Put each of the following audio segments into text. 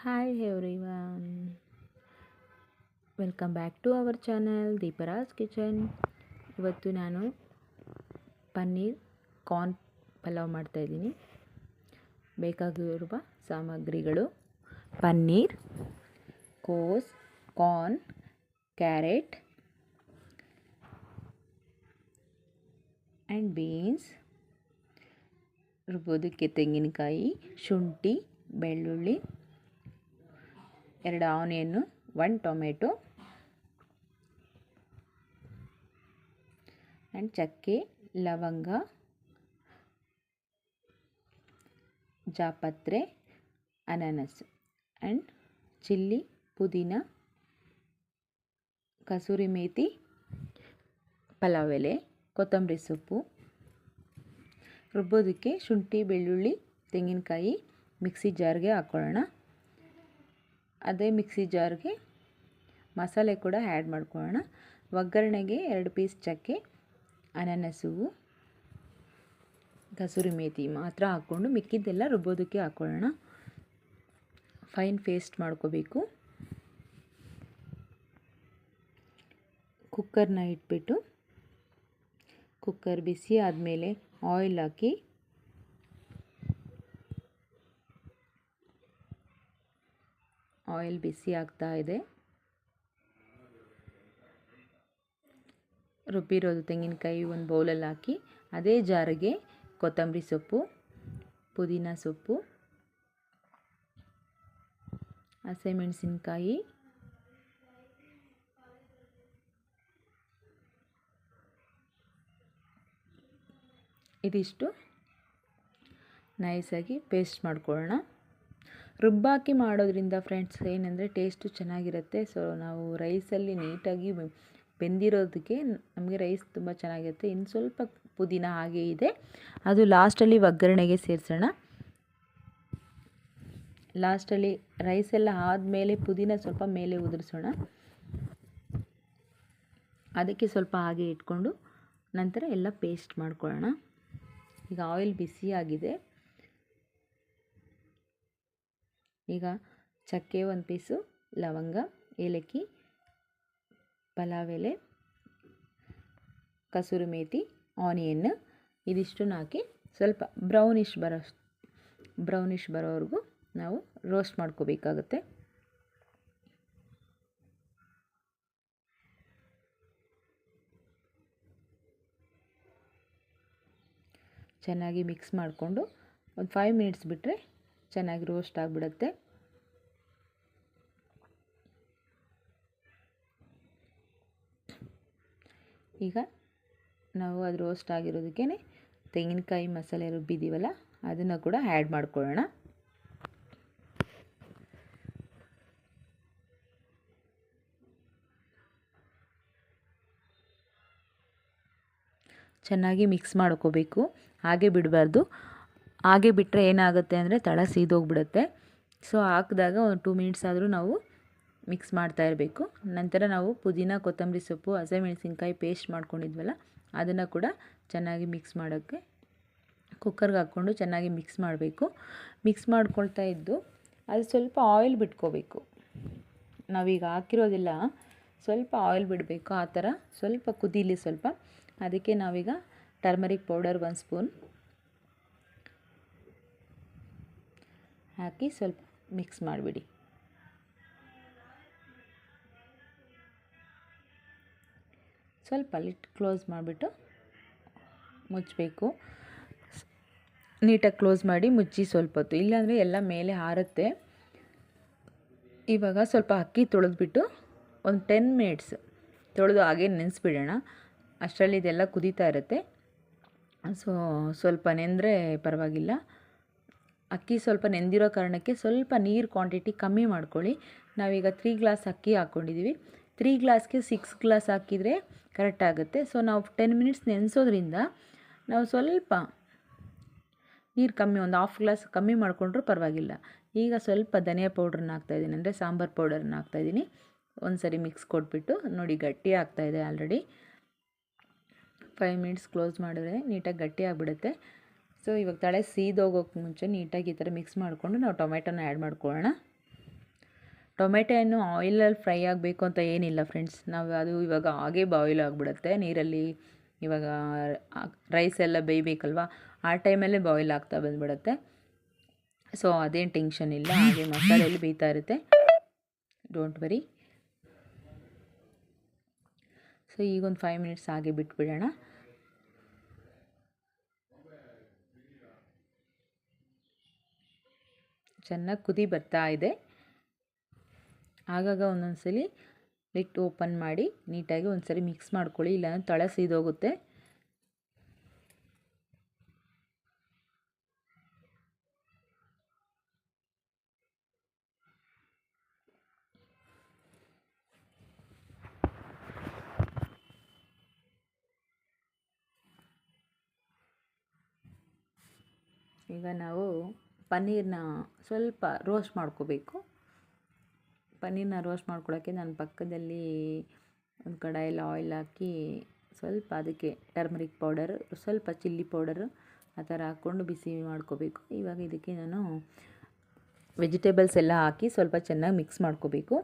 Hi everyone welcome back to our channel Deepraj kitchen ಇವತ್ತು ನಾನು paneer corn pulao ಮಾಡ್ತಾಯಿದ್ದೀನಿ ಬೇಕಾಗಿರುವ ಸಾಮಗ್ರಿಗಳು ಪನ್ನೀರ್, ಕೋಸ್ ಕಾರ್ನ್ ಕ್ಯಾರೆಟ್ ಆ್ಯಂಡ್ ಬೀನ್ಸ್ ರುಬ್ಬೋದಕ್ಕೆ ತೆಂಗಿನಕಾಯಿ, ಶುಂಠಿ, ಬೆಳ್ಳುಳ್ಳಿ. ಎರಡು ಆನಿಯನ್ನು ಒನ್ ಟೊಮೆಟೊ ಆ್ಯಂಡ್ ಚಕ್ಕೆ, ಲವಂಗ, ಜಾಪತ್ರೆ, ಅನಾನಸ್ ಆ್ಯಂಡ್ ಚಿಲ್ಲಿ, ಪುದೀನ, ಕಸೂರಿ ಮೇಥಿ ಪಲಾವ್ ಎಲೆ, ಕೊತ್ತಂಬರಿ ಸೊಪ್ಪು. ರುಬ್ಬೋದಕ್ಕೆ ಶುಂಠಿ, ಬೆಳ್ಳುಳ್ಳಿ, ತೆಂಗಿನಕಾಯಿ, ಮಿಕ್ಸಿ ಜಾರ್ಗೆ ಹಾಕ್ಕೊಳ್ಳೋಣ ಅದೇ ಮಿಕ್ಸಿ ಜಾರ್ಗೆ ಮಸಾಲೆ ಕೂಡ ಆ್ಯಡ್ ಮಾಡ್ಕೊಳ್ಳೋಣ. ಒಗ್ಗರಣೆಗೆ ಎರಡು ಪೀಸ್ ಚಕ್ಕೆ, ಅನಾನಸು, ಕಸೂರಿ ಮೇಥಿ ಮಾತ್ರ ಹಾಕ್ಕೊಂಡು ಮಿಕ್ಕಿದ್ದೆಲ್ಲ ರುಬ್ಬೋದಕ್ಕೆ ಹಾಕ್ಕೊಳ್ಳೋಣ. ಫೈನ್ ಪೇಸ್ಟ್ ಮಾಡ್ಕೋಬೇಕು. ಕುಕ್ಕರ್ನ ಇಟ್ಬಿಟ್ಟು ಕುಕ್ಕರ್ ಬಿಸಿ ಆದಮೇಲೆ ಆಯಿಲ್ ಹಾಕಿ ಆಯಿಲ್ ಬಿಸಿ ಆಗ್ತಾ ಇದೆ. ರುಬ್ಬಿರೋದು ತೆಂಗಿನಕಾಯಿ ಒಂದು ಬೌಲಲ್ಲಿ ಹಾಕಿ, ಅದೇ ಜಾರಿಗೆ ಕೊತ್ತಂಬರಿ ಸೊಪ್ಪು, ಪುದೀನ ಸೊಪ್ಪು ಹಸಿಮೆಣಸಿನ್ಕಾಯಿ ಇದಿಷ್ಟು. ನೈಸಾಗಿ ಪೇಸ್ಟ್ ಮಾಡ್ಕೊಳ್ಳೋಣ. ರುಬ್ಬಾಕಿ ಮಾಡೋದರಿಂದ ಫ್ರೆಂಡ್ಸ್ ಏನಂದರೆ ಟೇಸ್ಟು ಚೆನ್ನಾಗಿರುತ್ತೆ. ಸೊ ನಾವು ರೈಸಲ್ಲಿ ನೀಟಾಗಿ ಬೆಂದಿರೋದಕ್ಕೆ ನಮಗೆ ರೈಸ್ ತುಂಬ ಚೆನ್ನಾಗಿರುತ್ತೆ. ಇನ್ನು ಸ್ವಲ್ಪ ಪುದೀನ ಹಾಗೆ ಇದೆ. ಅದು ಲಾಸ್ಟಲ್ಲಿ ಒಗ್ಗರಣೆಗೆ ಸೇರಿಸೋಣ. ಲಾಸ್ಟಲ್ಲಿ ರೈಸ್ ಎಲ್ಲ ಆದಮೇಲೆ ಪುದೀನ ಸ್ವಲ್ಪ ಮೇಲೆ ಉದುರಿಸೋಣ. ಅದಕ್ಕೆ ಸ್ವಲ್ಪ ಹಾಗೆ ಇಟ್ಕೊಂಡು ನಂತರ ಎಲ್ಲ ಪೇಸ್ಟ್ ಮಾಡ್ಕೊಳ್ಳೋಣ. ಈಗ ಆಯಿಲ್ ಬಿಸಿಯಾಗಿದೆ. ಈಗ ಚಕ್ಕೆ ಒಂದು ಪೀಸು, ಲವಂಗ, ಏಲಕ್ಕಿ ಪಲಾವ್ ಎಲೆ ಕಸೂರಿ ಮೇಥಿ ಆನಿಯನ್ ಇದಿಷ್ಟನ್ನು ಹಾಕಿ ಸ್ವಲ್ಪ ಬ್ರೌನಿಷ್ ಬರೋ ಬ್ರೌನಿಷ್ ಬರೋವರೆಗೂ ನಾವು ರೋಸ್ಟ್ ಮಾಡ್ಕೋಬೇಕಾಗುತ್ತೆ. ಚೆನ್ನಾಗಿ ಮಿಕ್ಸ್ ಮಾಡಿಕೊಂಡು ಒಂದು ಫೈವ್ ಮಿನಿಟ್ಸ್ ಬಿಟ್ಟರೆ ಚೆನ್ನಾಗಿ ರೋಸ್ಟ್ ಆಗಿಬಿಡುತ್ತೆ. ಈಗ ನಾವು ಅದು ರೋಸ್ಟ್ ಆಗಿರೋದಕ್ಕೆ ತೆಂಗಿನಕಾಯಿ ಮಸಾಲೆ ರುಬ್ಬಿದ್ದೀವಲ್ಲ ಅದನ್ನು ಕೂಡ ಆ್ಯಡ್ ಮಾಡ್ಕೊಳ್ಳೋಣ. ಚೆನ್ನಾಗಿ ಮಿಕ್ಸ್ ಮಾಡ್ಕೋಬೇಕು. ಹಾಗೆ ಬಿಡಬಾರ್ದು. ಹಾಗೆ ಬಿಟ್ಟರೆ ಏನಾಗುತ್ತೆ ಅಂದರೆ ತಳ ಸೀದೋಗ್ಬಿಡುತ್ತೆ. ಸೊ ಹಾಕಿದಾಗ ಒಂದು ಟೂ ಮಿನಿಟ್ಸ್ ಆದರೂ ನಾವು ಮಿಕ್ಸ್ ಮಾಡ್ತಾ ಇರಬೇಕು. ನಂತರ ನಾವು ಪುದೀನ, ಕೊತ್ತಂಬರಿ ಸೊಪ್ಪು, ಹಸಿಮೆಣಸಿನ್ಕಾಯಿ ಪೇಸ್ಟ್ ಮಾಡ್ಕೊಂಡಿದ್ವಲ್ಲ, ಅದನ್ನು ಕೂಡ ಚೆನ್ನಾಗಿ ಮಿಕ್ಸ್ ಮಾಡೋಕ್ಕೆ ಕುಕ್ಕರ್ಗೆ ಹಾಕ್ಕೊಂಡು ಚೆನ್ನಾಗಿ ಮಿಕ್ಸ್ ಮಾಡಬೇಕು. ಮಿಕ್ಸ್ ಮಾಡ್ಕೊಳ್ತಾ ಇದ್ದು ಅದು ಸ್ವಲ್ಪ ಆಯಿಲ್ ಬಿಟ್ಕೋಬೇಕು. ನಾವೀಗ ಹಾಕಿರೋದಿಲ್ಲ. ಸ್ವಲ್ಪ ಆಯಿಲ್ ಬಿಡಬೇಕು, ಆ ಥರ ಸ್ವಲ್ಪ ಕುದೀಲಿ ಸ್ವಲ್ಪ. ಅದಕ್ಕೆ ನಾವೀಗ ಟರ್ಮರಿಕ್ ಪೌಡರ್ ಒಂದು ಸ್ಪೂನ್ ಹಾಕಿ ಸ್ವಲ್ಪ ಮಿಕ್ಸ್ ಮಾಡಿಬಿಡಿ. ಸ್ವಲ್ಪ ಲಿಟ್ ಕ್ಲೋಸ್ ಮಾಡಿಬಿಟ್ಟು ಮುಚ್ಚಬೇಕು. ನೀಟಾಗಿ ಕ್ಲೋಸ್ ಮಾಡಿ ಮುಚ್ಚಿ ಸ್ವಲ್ಪ ಹೊತ್ತು. ಇಲ್ಲಾಂದರೆ ಎಲ್ಲ ಮೇಲೆ ಹಾರುತ್ತೆ. ಇವಾಗ ಸ್ವಲ್ಪ ಅಕ್ಕಿ ತೊಳೆದ್ಬಿಟ್ಟು ಒಂದು ಟೆನ್ ಮಿನಿಟ್ಸ್ ತೊಳೆದು ಹಾಗೆ ನೆನೆಸ್ಬಿಡೋಣ. ಅಷ್ಟರಲ್ಲಿ ಇದೆಲ್ಲ ಕುದೀತಾ ಇರುತ್ತೆ. ಸೊ, ಸ್ವಲ್ಪ ನೆಂದರೆ ಪರವಾಗಿಲ್ಲ. ಅಕ್ಕಿ ಸ್ವಲ್ಪ ನೆಂದಿರೋ ಕಾರಣಕ್ಕೆ ಸ್ವಲ್ಪ ನೀರು ಕ್ವಾಂಟಿಟಿ ಕಮ್ಮಿ ಮಾಡ್ಕೊಳ್ಳಿ. ನಾವೀಗ ತ್ರೀ ಗ್ಲಾಸ್ ಅಕ್ಕಿ ಹಾಕ್ಕೊಂಡಿದ್ದೀವಿ ತ್ರೀ ಗ್ಲಾಸ್ಗೆ ಸಿಕ್ಸ್ ಗ್ಲಾಸ್ ಹಾಕಿದರೆ ಕರೆಕ್ಟ್ ಆಗುತ್ತೆ. ಸೊ ನಾವು ಟೆನ್ ಮಿನಿಟ್ಸ್ ನೆನೆಸೋದ್ರಿಂದ ನಾವು ಸ್ವಲ್ಪ ನೀರು ಕಮ್ಮಿ, ಒಂದು ಹಾಫ್ ಗ್ಲಾಸ್ ಕಮ್ಮಿ ಮಾಡಿಕೊಂಡ್ರೂ ಪರವಾಗಿಲ್ಲ. ಈಗ ಸ್ವಲ್ಪ ಧನಿಯಾ ಪೌಡ್ರನ್ನ ಹಾಕ್ತಾಯಿದ್ದೀನಿ ಅಂದರೆ ಸಾಂಬಾರು ಪೌಡರನ್ನ ಹಾಕ್ತಾಯಿದ್ದೀನಿ ಒಂದು ಸರಿ ಮಿಕ್ಸ್ ಕೊಟ್ಬಿಟ್ಟು ನೋಡಿ ಗಟ್ಟಿ ಆಗ್ತಾಯಿದೆ ಆಲ್ರೆಡಿ ಫೈವ್ ಮಿನಿಟ್ಸ್ ಕ್ಲೋಸ್ ಮಾಡಿದ್ರೆ ನೀಟಾಗಿ ಗಟ್ಟಿ ಆಗಿಬಿಡುತ್ತೆ. ಸೊ ಇವಾಗ ತಳೆ ಸೀದೋಗೋಕ್ಕೆ ಮುಂಚೆ ನೀಟಾಗಿ ಈ ಥರ ಮಿಕ್ಸ್ ಮಾಡಿಕೊಂಡು ನಾವು ಟೊಮೆಟೊನ ಆ್ಯಡ್ ಮಾಡ್ಕೊಳ್ಳೋಣ. ಟೊಮೆಟೊ ಏನು ಆಯಿಲಲ್ಲಿ ಫ್ರೈ ಆಗಬೇಕು ಅಂತ ಏನಿಲ್ಲ ಫ್ರೆಂಡ್ಸ್ ನಾವು ಅದು ಇವಾಗ ಹಾಗೇ ಬಾಯ್ಲ್ ಆಗಿಬಿಡುತ್ತೆ. ನೀರಲ್ಲಿ ಇವಾಗ ರೈಸ್ ಎಲ್ಲ ಬೇಯಬೇಕಲ್ವ? ಆ ಟೈಮಲ್ಲೇ ಬಾಯ್ಲ್ ಆಗ್ತಾ ಬಂದುಬಿಡುತ್ತೆ. ಸೊ ಅದೇನು ಟೆನ್ಷನ್ ಇಲ್ಲ. ಹಾಗೆ ಮಸಾಲೆಯಲ್ಲಿ ಬೇಯ್ತಾ ಇರುತ್ತೆ. ಡೋಂಟ್ ವರಿ ಸೊ ಈಗೊಂದು ಫೈವ್ ಮಿನಿಟ್ಸ್ ಹಾಗೆ ಬಿಟ್ಬಿಡೋಣ. ಚೆನ್ನಾಗಿ ಕುದಿ ಬರ್ತಾ ಇದೆ. ಆಗಾಗ ಒಂದೊಂದು ಲಿಟ್ ಓಪನ್ ಮಾಡಿ ನೀಟಾಗಿ ಒಂದ್ಸರಿ ಮಿಕ್ಸ್ ಮಾಡ್ಕೊಳ್ಳಿ, ಇಲ್ಲಾಂದ್ರೆ ತಳ ಸೀದೋಗುತ್ತೆ. ಈಗ ನಾವು ಪನ್ನೀರನ್ನ ಸ್ವಲ್ಪ ರೋಸ್ಟ್ ಮಾಡ್ಕೋಬೇಕು. ಪನ್ನೀರನ್ನ ರೋಸ್ಟ್ ಮಾಡ್ಕೊಳ್ಳೋಕ್ಕೆ ನಾನು ಪಕ್ಕದಲ್ಲಿ ಒಂದು ಕಡಾಯಲ್ಲಿ ಆಯಿಲ್ ಹಾಕಿ ಸ್ವಲ್ಪ ಅದಕ್ಕೆ ಟರ್ಮರಿಕ್ ಪೌಡರ್ ಸ್ವಲ್ಪ ಚಿಲ್ಲಿ ಪೌಡರ್ ಆ ಥರ ಹಾಕ್ಕೊಂಡು ಬಿಸಿ ಮಾಡ್ಕೋಬೇಕು. ಇವಾಗ ಇದಕ್ಕೆ ನಾನು ವೆಜಿಟೇಬಲ್ಸ್ ಎಲ್ಲ ಹಾಕಿ ಸ್ವಲ್ಪ ಚೆನ್ನಾಗಿ ಮಿಕ್ಸ್ ಮಾಡ್ಕೋಬೇಕು.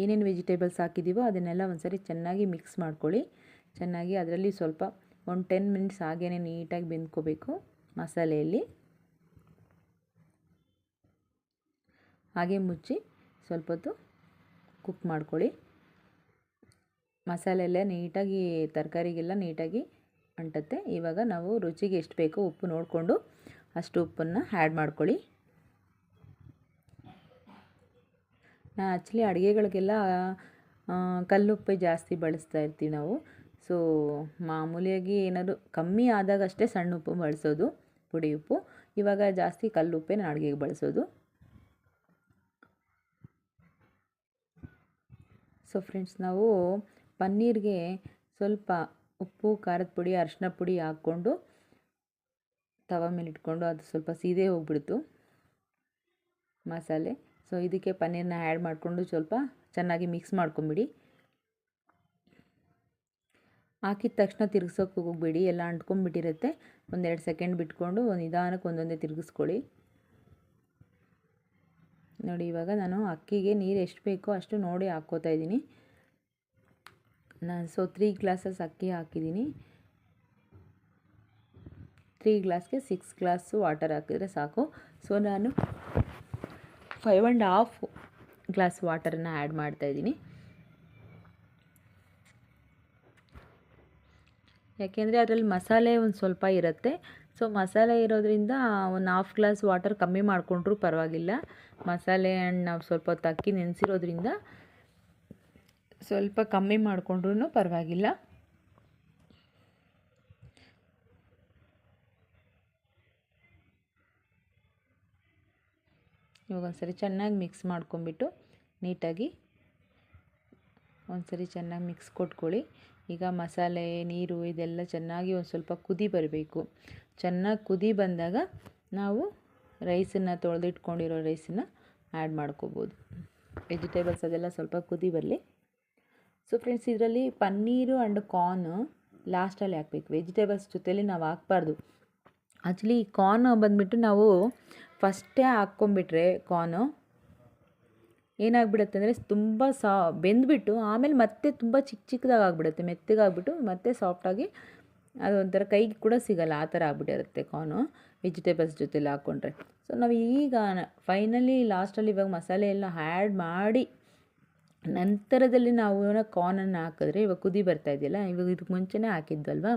ಏನೇನು ವೆಜಿಟೇಬಲ್ಸ್ ಹಾಕಿದ್ದೀವೋ ಅದನ್ನೆಲ್ಲ ಒಂದ್ಸರಿ ಚೆನ್ನಾಗಿ ಮಿಕ್ಸ್ ಮಾಡ್ಕೊಳ್ಳಿ. ಚೆನ್ನಾಗಿ ಅದರಲ್ಲಿ ಸ್ವಲ್ಪ ಒಂದು ಟೆನ್ ಮಿನಿಟ್ಸ್ ಹಾಗೇ ನೀಟಾಗಿ ಬೆಂದ್ಕೋಬೇಕು. ಮಸಾಲೆಯಲ್ಲಿ ಹಾಗೆ ಮುಚ್ಚಿ ಸ್ವಲ್ಪ ಹೊತ್ತು ಕುಕ್ ಮಾಡ್ಕೊಳ್ಳಿ. ಮಸಾಲೆ ಎಲ್ಲ ನೀಟಾಗಿ, ತರಕಾರಿಗೆಲ್ಲ ನೀಟಾಗಿ ಅಂಟತ್ತೆ. ಇವಾಗ ನಾವು ರುಚಿಗೆ ಎಷ್ಟು ಬೇಕೋ ಉಪ್ಪು ನೋಡಿಕೊಂಡು ಅಷ್ಟು ಉಪ್ಪನ್ನು ಆ್ಯಡ್ ಮಾಡ್ಕೊಳ್ಳಿ. ನಾ ಆ್ಯಕ್ಚುಲಿ ಅಡುಗೆಗಳಿಗೆಲ್ಲ ಕಲ್ಲುಪ್ಪೆ ಜಾಸ್ತಿ ಬಳಸ್ತಾ ಇರ್ತೀವಿ ನಾವು. ಸೊ, ಮಾಮೂಲಿಯಾಗಿ ಏನಾದರೂ ಕಮ್ಮಿ ಆದಾಗ ಅಷ್ಟೇ ಸಣ್ಣ ಉಪ್ಪು ಬಳಸೋದು. ಪುಡಿ ಉಪ್ಪು. ಇವಾಗ ಜಾಸ್ತಿ ಕಲ್ಲು ನಾನು ಅಡುಗೆಗೆ ಬಳಸೋದು. ಸೊ ಫ್ರೆಂಡ್ಸ್ ನಾವು ಪನ್ನೀರ್ಗೆ ಸ್ವಲ್ಪ ಉಪ್ಪು, ಖಾರದ ಪುಡಿ, ಅರಿಶಿನ ಪುಡಿ ಹಾಕ್ಕೊಂಡು ತವ ಮೇಲೆ ಇಟ್ಕೊಂಡು ಅದು ಸ್ವಲ್ಪ ಸೀದೆ ಹೋಗ್ಬಿಡ್ತು ಮಸಾಲೆ. ಸೊ ಇದಕ್ಕೆ ಪನ್ನೀರನ್ನ ಆ್ಯಡ್ ಮಾಡಿಕೊಂಡು ಸ್ವಲ್ಪ ಚೆನ್ನಾಗಿ ಮಿಕ್ಸ್ ಮಾಡ್ಕೊಂಬಿಡಿ. ಹಾಕಿದ ತಕ್ಷಣ ತಿರ್ಗಿಸೋಕೆ ಹೋಗಬೇಡಿ, ಎಲ್ಲ ಅಂಟ್ಕೊಂಡ್ಬಿಟ್ಟಿರುತ್ತೆ. ಒಂದೆರಡು ಸೆಕೆಂಡ್ ಬಿಟ್ಕೊಂಡು ನಿಧಾನಕ್ಕೆ ಒಂದೊಂದೇ ತಿರುಗಿಸ್ಕೊಳ್ಳಿ. ನೋಡಿ, ಇವಾಗ ನಾನು ಅಕ್ಕಿಗೆ ನೀರು ಎಷ್ಟು ಬೇಕೋ ಅಷ್ಟು ನೋಡಿ ಹಾಕ್ಕೋತಾ ಇದ್ದೀನಿ. ನಾನು, ಸೊ ತ್ರೀ ಗ್ಲಾಸಸ್ ಅಕ್ಕಿ ಹಾಕಿದ್ದೀನಿ. ತ್ರೀ ಗ್ಲಾಸ್ಗೆ ಸಿಕ್ಸ್ ಗ್ಲಾಸು ವಾಟರ್ ಹಾಕಿದರೆ ಸಾಕು. ಸೊ ನಾನು ಫೈವ್ ಆ್ಯಂಡ್ ಹಾಫ್ ಗ್ಲಾಸ್ ವಾಟರನ್ನು ಆ್ಯಡ್ ಮಾಡ್ತಾಯಿದ್ದೀನಿ ಯಾಕೆಂದರೆ ಅದರಲ್ಲಿ ಮಸಾಲೆ ಒಂದು ಸ್ವಲ್ಪ ಇರುತ್ತೆ. ಸೊ ಮಸಾಲೆ ಇರೋದ್ರಿಂದ ಒಂದು ಹಾಫ್ ಗ್ಲಾಸ್ ವಾಟರ್ ಕಮ್ಮಿ ಮಾಡಿಕೊಂಡ್ರೂ ಪರವಾಗಿಲ್ಲ. ಮಸಾಲೆ ಹಣ್ಣು ನಾವು ಸ್ವಲ್ಪ ಹೊತ್ತು ಅಕ್ಕಿ ನೆನೆಸಿರೋದ್ರಿಂದ ಸ್ವಲ್ಪ ಕಮ್ಮಿ ಮಾಡಿಕೊಂಡ್ರೂ ಪರವಾಗಿಲ್ಲ. ಇವಾಗ ಒಂದ್ಸರಿ ಚೆನ್ನಾಗಿ ಮಿಕ್ಸ್ ಮಾಡ್ಕೊಂಬಿಟ್ಟು ನೀಟಾಗಿ ಒಂದ್ಸರಿ ಚೆನ್ನಾಗಿ ಮಿಕ್ಸ್ ಕೊಟ್ಕೊಳ್ಳಿ. ಈಗ ಮಸಾಲೆ, ನೀರು ಇದೆಲ್ಲ ಚೆನ್ನಾಗಿ ಒಂದು ಸ್ವಲ್ಪ ಕುದಿ ಬರಬೇಕು. ಚೆನ್ನಾಗಿ ಕುದಿ ಬಂದಾಗ ನಾವು ರೈಸನ್ನು ತೊಳೆದಿಟ್ಕೊಂಡಿರೋ ರೈಸನ್ನು ಆ್ಯಡ್ ಮಾಡ್ಕೋಬೋದು. ವೆಜಿಟೇಬಲ್ಸ್ ಅದೆಲ್ಲ ಸ್ವಲ್ಪ ಕುದಿ ಬರಲಿ. ಸೊ ಫ್ರೆಂಡ್ಸ್ ಇದರಲ್ಲಿ ಪನ್ನೀರು ಆ್ಯಂಡ್ ಕಾರ್ನ್ ಲಾಸ್ಟಲ್ಲಿ ಹಾಕ್ಬೇಕು. ವೆಜಿಟೇಬಲ್ಸ್ ಜೊತೆಲಿ ನಾವು ಹಾಕ್ಬಾರ್ದು. ಆ್ಯಕ್ಚುಲಿ ಕಾರ್ನ್ ಬಂದುಬಿಟ್ಟು ನಾವು ಫಸ್ಟೇ ಹಾಕ್ಕೊಂಬಿಟ್ರೆ ಕಾರ್ನು ಏನಾಗ್ಬಿಡುತ್ತೆ ಅಂದರೆ ತುಂಬ ಸಾ, ಬೆಂದ್ಬಿಟ್ಟು ಆಮೇಲೆ ಮತ್ತೆ ತುಂಬ ಚಿಕ್ಕ ಚಿಕ್ಕದಾಗಿ ಆಗಿಬಿಡುತ್ತೆ ಮೆತ್ತಗಾಗ್ಬಿಟ್ಟು ಮತ್ತೆ ಸಾಫ್ಟಾಗಿ ಅದು ಒಂಥರ ಕೈಗೆ ಕೂಡ ಸಿಗಲ್ಲ, ಆ ಥರ ಆಗ್ಬಿಟ್ಟಿರುತ್ತೆ ಕಾರ್ನು ವೆಜಿಟೇಬಲ್ಸ್ ಜೊತೆಲಿ ಹಾಕ್ಕೊಂಡ್ರೆ ಸೊ ನಾವು ಈಗ ಫೈನಲಿ ಲಾಸ್ಟಲ್ಲಿ ಇವಾಗ ಮಸಾಲೆ ಎಲ್ಲ ಆ್ಯಡ್ ಮಾಡಿ ನಂತರದಲ್ಲಿ ನಾವು ಕಾರ್ನನ್ನು ಹಾಕಿದ್ರೆ ಇವಾಗ ಕುದಿ ಬರ್ತಾ ಇದೆಯಲ್ಲ, ಇವಾಗ ಇದಕ್ಕೆ ಮುಂಚೆನೇ ಹಾಕಿದ್ವಲ್ವಾ?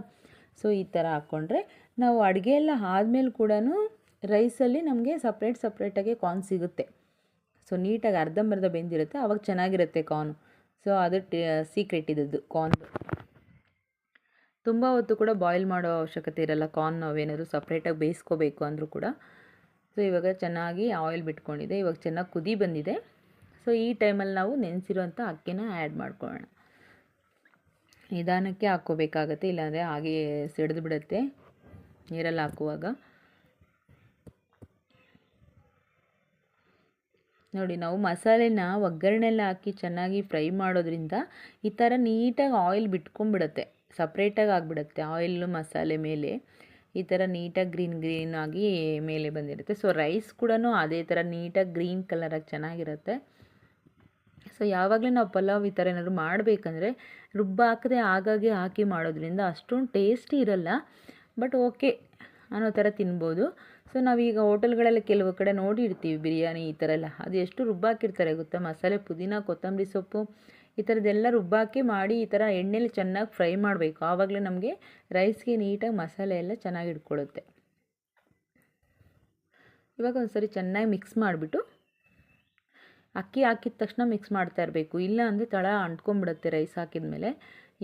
ಸೊ ಈ ಥರ ಹಾಕ್ಕೊಂಡ್ರೆ ನಾವು ಅಡುಗೆ ಎಲ್ಲ ಆದಮೇಲೆ ಕೂಡ ರೈಸಲ್ಲಿ ನಮಗೆ ಸಪ್ರೇಟ್ ಸಪ್ರೇಟಾಗಿ ಕಾರ್ನ್ ಸಿಗುತ್ತೆ. ಸೊ ನೀಟಾಗಿ ಅರ್ಧಂಬರ್ಧ ಬೆಂದಿರುತ್ತೆ ಆವಾಗ ಚೆನ್ನಾಗಿರುತ್ತೆ ಕಾರ್ನು ಸೊ ಅದು ಸೀಕ್ರೆಟ್ ಇದ್ದದ್ದು ಕಾರ್ನ್ ತುಂಬ ಹೊತ್ತು ಕೂಡ ಬಾಯ್ಲ್ ಮಾಡೋ ಅವಶ್ಯಕತೆ ಇರಲ್ಲ ಕಾರ್ನ್ ನಾವೇನಾದರೂ ಸಪ್ರೇಟಾಗಿ ಬೇಯಿಸ್ಕೋಬೇಕು ಅಂದರೂ ಕೂಡ. ಸೊ ಇವಾಗ ಚೆನ್ನಾಗಿ ಆಯಿಲ್ ಬಿಟ್ಕೊಂಡಿದೆ, ಇವಾಗ ಚೆನ್ನಾಗಿ ಕುದಿ ಬಂದಿದೆ. ಸೊ ಈ ಟೈಮಲ್ಲಿ ನಾವು ನೆನೆಸಿರೋಂಥ ಅಕ್ಕಿನ ಆ್ಯಡ್ ಮಾಡ್ಕೊಳ್ಳೋಣ. ನಿಧಾನಕ್ಕೆ ಹಾಕ್ಕೋಬೇಕಾಗತ್ತೆ, ಇಲ್ಲಾಂದರೆ ಹಾಗೆ ಸಿಡಿದು ಬಿಡುತ್ತೆ, ನೀರಲ್ಲಿ ಹಾಕುವಾಗ. ನೋಡಿ, ನಾವು ಮಸಾಲೆನ ಒಗ್ಗರಣೆಲ್ಲ ಹಾಕಿ ಚೆನ್ನಾಗಿ ಫ್ರೈ ಮಾಡೋದ್ರಿಂದ ಈ ಥರ ನೀಟಾಗಿ ಆಯಿಲ್ ಬಿಟ್ಕೊಂಡ್ಬಿಡುತ್ತೆ, ಸಪ್ರೇಟಾಗಿ ಆಗಿಬಿಡತ್ತೆ ಆಯಿಲ್ ಮಸಾಲೆ ಮೇಲೆ. ಈ ಥರ ನೀಟಾಗಿ ಗ್ರೀನ್ ಗ್ರೀನ್ ಆಗಿ ಮೇಲೆ ಬಂದಿರುತ್ತೆ. ಸೊ, ರೈಸ್ ಕೂಡ ಅದೇ ಥರ ನೀಟಾಗಿ ಗ್ರೀನ್ ಕಲರಾಗಿ ಚೆನ್ನಾಗಿರುತ್ತೆ. ಸೊ, ಯಾವಾಗಲೂ ನಾವು ಪಲಾವ್ ಈ ಥರ ಏನಾದರೂ ಮಾಡಬೇಕಂದ್ರೆ ರುಬ್ಬ ಹಾಕದೆ ಆಗಾಗ್ಗೆ ಹಾಕಿ ಮಾಡೋದ್ರಿಂದ ಅಷ್ಟೊಂದು ಟೇಸ್ಟಿ ಇರಲ್ಲ, ಬಟ್ ಓಕೆ ಅನ್ನೋ ಥರ ತಿನ್ಬೋದು. ಸೊ ನಾವೀಗ ಹೋಟೆಲ್ಗಳಲ್ಲಿ ಕೆಲವು ಕಡೆ ನೋಡಿ ಇಡ್ತೀವಿ ಬಿರಿಯಾನಿ ಈ ಥರ ಎಲ್ಲ. ಅದು ಎಷ್ಟು ರುಬ್ಬಾಕಿರ್ತಾರೆ ಗೊತ್ತಾ? ಮಸಾಲೆ, ಪುದೀನ, ಕೊತ್ತಂಬರಿ ಸೊಪ್ಪು, ಈ ಥರದ್ದೆಲ್ಲ ರುಬ್ಬಾಕಿ ಮಾಡಿ ಈ ಥರ ಎಣ್ಣೆಲಿ ಚೆನ್ನಾಗಿ ಫ್ರೈ ಮಾಡಬೇಕು. ಆವಾಗಲೇ ನಮಗೆ ರೈಸ್ಗೆ ನೀಟಾಗಿ ಮಸಾಲೆ ಎಲ್ಲ ಚೆನ್ನಾಗಿ ಇಟ್ಕೊಳುತ್ತೆ ಇವಾಗ ಒಂದು ಸರಿ ಚೆನ್ನಾಗಿ ಮಿಕ್ಸ್ ಮಾಡಿಬಿಟ್ಟು ಅಕ್ಕಿ ಹಾಕಿದ ತಕ್ಷಣ ಮಿಕ್ಸ್ ಮಾಡ್ತಾ ಇರಬೇಕು. ಇಲ್ಲ ಅಂದರೆ ತಳ ಅಂಟ್ಕೊಂಡ್ಬಿಡುತ್ತೆ ರೈಸ್ ಹಾಕಿದ ಮೇಲೆ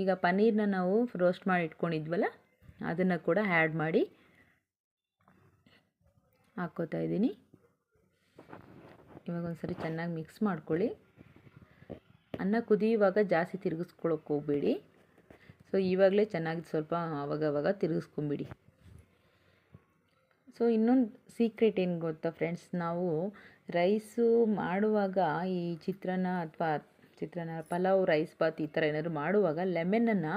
ಈಗ ಪನ್ನೀರನ್ನ ನಾವು ರೋಸ್ಟ್ ಮಾಡಿ ಇಟ್ಕೊಂಡಿದ್ವಲ್ಲ, ಅದನ್ನು ಕೂಡ ಆ್ಯಡ್ ಮಾಡಿ ಹಾಕ್ಕೋತಾ ಇದ್ದೀನಿ. ಇವಾಗ ಒಂದು ಸರಿ ಚೆನ್ನಾಗಿ ಮಿಕ್ಸ್ ಮಾಡ್ಕೊಳ್ಳಿ. ಅನ್ನ ಕುದಿಯುವಾಗ ಜಾಸ್ತಿ ತಿರುಗಿಸ್ಕೊಳಕ್ಕೆ ಹೋಗಬೇಡಿ. ಸೊ ಇವಾಗಲೇ ಚೆನ್ನಾಗಿ ಸ್ವಲ್ಪ ಅವಾಗವಾಗ ತಿರುಗಿಸ್ಕೊಂಬಿಡಿ. ಸೊ ಇನ್ನೊಂದು ಸೀಕ್ರೆಟ್ ಏನು ಗೊತ್ತಾ ಫ್ರೆಂಡ್ಸ್ ನಾವು ರೈಸು ಮಾಡುವಾಗ ಈ ಚಿತ್ರಾನ್ನ ಅಥವಾ ಚಿತ್ರಾನ್ನ, ಪಲಾವ್ ರೈಸ್ ಬಾತ್ ಈ ಥರ ಏನಾದರೂ ಮಾಡುವಾಗ ಲೆಮನನ್ನು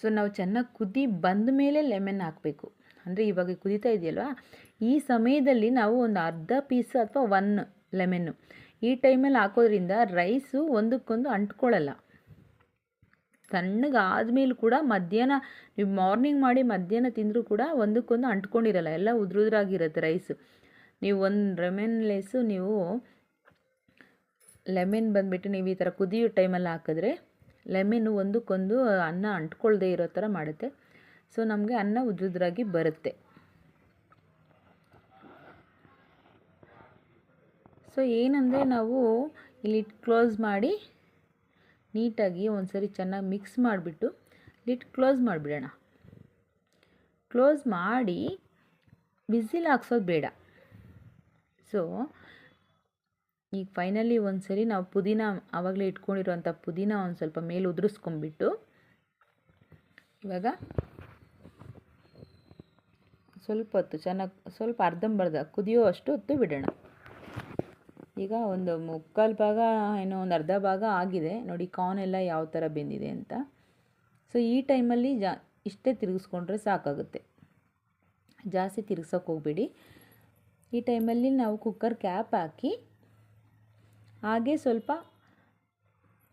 ಸೊ ನಾವು ಚೆನ್ನಾಗಿ ಕುದಿ ಬಂದ ಮೇಲೆ ಲೆಮೆನ್ ಹಾಕಬೇಕು. ಅಂದರೆ ಇವಾಗ ಕುದೀತಾ ಇದೆಯಲ್ವಾ? ಈ ಸಮಯದಲ್ಲಿ ನಾವು ಒಂದು ಅರ್ಧ ಪೀಸ್ ಅಥವಾ ಒನ್ ಲೆಮೆನ್ನು ಈ ಟೈಮಲ್ಲಿ ಹಾಕೋದ್ರಿಂದ ರೈಸು ಒಂದಕ್ಕೊಂದು ಅಂಟ್ಕೊಳ್ಳಲ್ಲ. ತಣ್ಣಗೆ ಆದಮೇಲೂ ಕೂಡ ಮಧ್ಯಾಹ್ನ, ನೀವು ಮಾರ್ನಿಂಗ್ ಮಾಡಿ ಮಧ್ಯಾಹ್ನ ತಿಂದರೂ ಕೂಡ ಒಂದಕ್ಕೊಂದು ಅಂಟ್ಕೊಂಡಿರಲ್ಲ, ಎಲ್ಲ ಉದುರುದ್ರಾಗಿರುತ್ತೆ ರೈಸು ನೀವು ಒಂದು ಲೆಮೆನ್ ಲೇಸು ನೀವು ಲೆಮೆನ್ ಬಂದುಬಿಟ್ಟು ನೀವು ಈ ಥರ ಕುದಿಯೋ ಟೈಮಲ್ಲಿ ಹಾಕಿದ್ರೆ ಲೆಮೆನ್ನು ಒಂದಕ್ಕೊಂದು ಅನ್ನ ಅಂಟ್ಕೊಳ್ಳದೆ ಇರೋ ಥರ ಮಾಡುತ್ತೆ. ಸೊ ನಮಗೆ ಅನ್ನ ಉದ್ರುದ್ರಾಗಿ ಬರುತ್ತೆ. ಸೊ ಏನಂದರೆ ನಾವು ಇಲ್ಲಿ ಕ್ಲೋಸ್ ಮಾಡಿ ನೀಟಾಗಿ ಒಂದು ಸರಿ ಚೆನ್ನಾಗಿ ಮಿಕ್ಸ್ ಮಾಡಿಬಿಟ್ಟು ಲಿಟ್ ಕ್ಲೋಸ್ ಮಾಡಿಬಿಡೋಣ. ಕ್ಲೋಸ್ ಮಾಡಿ ಬಿಸಿಲ್ ಹಾಕ್ಸೋದು ಬೇಡ. ಸೊ ಈಗ ಫೈನಲಿ ಒಂದು ಸರಿ ನಾವು ಪುದೀನ ಆವಾಗಲೇ ಇಟ್ಕೊಂಡಿರೋಂಥ ಪುದೀನ ಒಂದು ಸ್ವಲ್ಪ ಮೇಲೆ ಉದುರಿಸ್ಕೊಂಬಿಟ್ಟು ಇವಾಗ ಸ್ವಲ್ಪ ಹೊತ್ತು ಚೆನ್ನಾಗಿ, ಸ್ವಲ್ಪ ಅರ್ಧಂಬರ್ಧ ಕುದಿಯೋ ಅಷ್ಟು ಹೊತ್ತು ಬಿಡೋಣ. ಈಗ ಒಂದು ಮುಕ್ಕಾಲು ಭಾಗ, ಏನೋ ಒಂದು ಅರ್ಧ ಭಾಗ ಆಗಿದೆ. ನೋಡಿ ಕಾರ್ನ್ ಎಲ್ಲ ಯಾವ ಥರ ಬೆಂದಿದೆ ಅಂತ. ಸೊ ಈ ಟೈಮಲ್ಲಿ ಜಾ, ಇಷ್ಟೇ ತಿರುಗಿಸ್ಕೊಂಡ್ರೆ ಸಾಕಾಗುತ್ತೆ. ಜಾಸ್ತಿ ತಿರ್ಗ್ಸೋಕೆ ಹೋಗಬೇಡಿ. ಈ ಟೈಮಲ್ಲಿ ನಾವು ಕುಕ್ಕರ್ ಕ್ಯಾಪ್ ಹಾಕಿ, ಹಾಗೆ ಸ್ವಲ್ಪ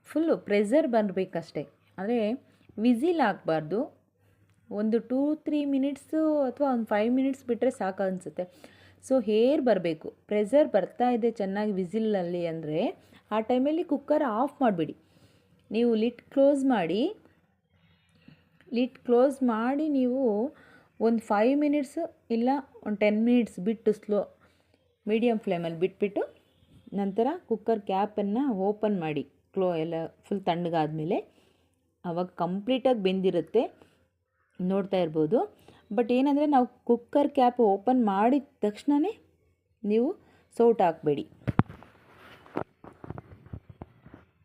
ಫುಲ್ಲು ಪ್ರೆಸರ್ ಬರಬೇಕಷ್ಟೆ. ಅಂದರೆ, ವಿಸಿಲ್ ಹಾಕಬಾರ್ದು. ಒಂದು ಟೂ, ತ್ರೀ ಮಿನಿಟ್ಸು ಅಥವಾ ಒಂದು ಫೈವ್ ಮಿನಿಟ್ಸ್ ಬಿಟ್ಟರೆ ಸಾಕು ಅನಿಸುತ್ತೆ. ಸೊ, ಹೇರ್ ಬರಬೇಕು. ಪ್ರೆಸರ್ ಬರ್ತಾ ಇದೆ ಚೆನ್ನಾಗಿ ವಿಸಿಲ್ನಲ್ಲಿ ಅಂದರೆ ಆ ಟೈಮಲ್ಲಿ ಕುಕ್ಕರ್ ಆಫ್ ಮಾಡಿಬಿಡಿ. ನೀವು ಲಿಟ್ ಕ್ಲೋಸ್ ಮಾಡಿ, ಲಿಟ್ ಕ್ಲೋಸ್ ಮಾಡಿ ನೀವು ಒಂದು ಫೈವ್ ಮಿನಿಟ್ಸ್ ಇಲ್ಲ ಒಂದು ಟೆನ್ ಮಿನಿಟ್ಸ್ ಬಿಟ್ಟು ಸ್ಲೋ ಮೀಡಿಯಮ್ ಫ್ಲೇಮಲ್ಲಿ ಬಿಟ್ಬಿಟ್ಟು ನಂತರ ಕುಕ್ಕರ್ ಕ್ಯಾಪನ್ನು ಓಪನ್ ಮಾಡಿ. ಕ್ಲೋ ಎಲ್ಲ ಫುಲ್ ತಣ್ಣಗಾದ್ಮೇಲೆ. ಆವಾಗ ಕಂಪ್ಲೀಟಾಗಿ ಬೆಂದಿರುತ್ತೆ. ನೋಡ್ತಾ ಇರ್ಬೋದು. ಬಟ್ ಏನಂದರೆ ನಾವು ಕುಕ್ಕರ್ ಕ್ಯಾಪ್ ಓಪನ್ ಮಾಡಿದ ತಕ್ಷಣವೇ ನೀವು ಸೌಟ್ ಹಾಕಬೇಡಿ.